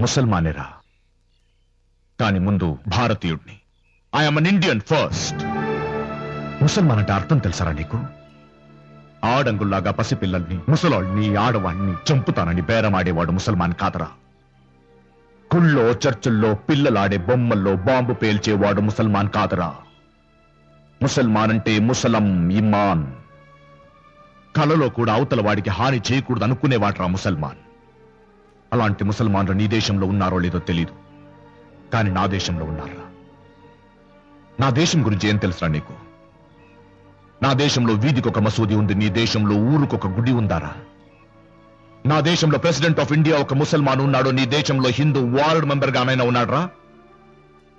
ముసల్మానేరా. కాని ముందు భారతీయుడిని. I'm an Indian first Musalman అంటే అర్థం తెలుసారా నీకు? ఆడంగుల్లాగా పసిపిల్లల్ని ముసలాళ్ళని ఆడవాణ్ణి చంపుతానని బేరమాడేవాడు ముసల్మాన్ కాదరా. కుళ్ళో చర్చుల్లో పిల్లలాడే బొమ్మల్లో బాంబు పేల్చేవాడు ముసల్మాన్ కాదరా. ముసల్మాన్ అంటే ముసలం ఇమాన్. కలలో కూడా అవతల వాడికి హాని చేయకూడదు అనుకునేవాడ్రా ముసల్మాన్. అలాంటి ముసల్మాన్లు నీ దేశంలో ఉన్నారో లేదో తెలియదు కానీ నా దేశంలో ఉన్నారా? నా దేశం గురించి ఏం తెలుసురా నీకు? నా దేశంలో వీధికి ఒక మసూది ఉంది నీ దేశంలో ఊరుకొక గుడి ఉందారా? నా దేశంలో ప్రెసిడెంట్ ఆఫ్ ఇండియా ఒక ముసల్మాన్ ఉన్నాడు నీ దేశంలో హిందూ వార్డ్ మెంబర్ గానైనా ఉన్నాడ్రా?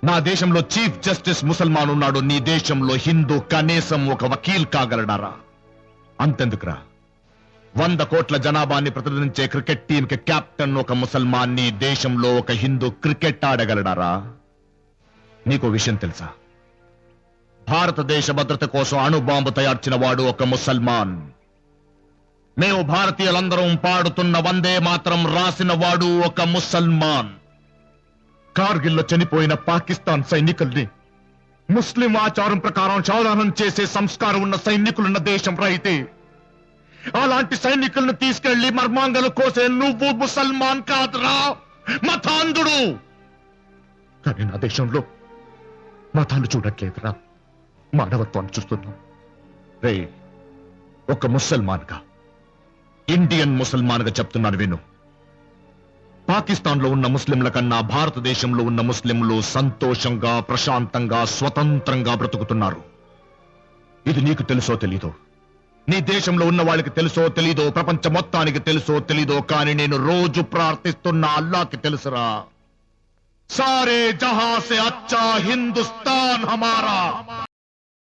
నా దేశంలో చీఫ్ జస్టిస్ ముసల్మాన్ ఉన్నాడు నీ దేశంలో హిందూ కనీసం ఒక వకీల్ కాగలడారా? అంతెందుకురా? వంద కోట్ల జనాభాని ప్రతినిధించే క్రికెట్ టీంకి కెప్టెన్ ఒక ముసల్మాన్ని దేశంలో ఒక హిందూ క్రికెట్ ఆడగలడారా? నీకు విషయం తెలుసా? భారతదేశ భద్రత కోసం అణుబాంబు తయార్చిన వాడు ఒక ముసల్మాన్. మేము భారతీయులందరం పాడుతున్న వందే మాత్రం రాసిన వాడు ఒక ముసల్మాన్. కార్గిల్లో చనిపోయిన పాకిస్తాన్ సైనికుల్ని ముస్లిం ఆచారం ప్రకారం చౌదానం చేసే సంస్కారం ఉన్న సైనికులున్న దేశం రైతే అలాంటి సైనికులను తీసుకెళ్ళి మర్మాంగలు కోసే నువ్వు ముసల్మాన్ కాదురా. మతాంధుడు. కానీ నా దేశంలో మతాన్ని చూడట్లేదురా. మానవత్వాన్ని చూస్తున్నాం. రే ఒక ముసల్మాన్గా ఇండియన్ ముసల్మాన్గా చెప్తున్నాను విను. పాకిస్తాన్లో ఉన్న ముస్లింల కన్నా భారతదేశంలో ఉన్న ముస్లింలు సంతోషంగా ప్రశాంతంగా స్వతంత్రంగా బ్రతుకుతున్నారు. ఇది నీకు తెలుసో తెలీదో? నీ దేశంలో ఉన్న వాళ్ళకి తెలుసో తెలీదో ప్రపంచ మొత్తానికి తెలుసో తెలీదో కానీ నేను రోజు ప్రార్థిస్తున్న అల్లాకి తెలుసురా. సారే జహాసే అచ్చా హిందుస్తాన్ హమారా.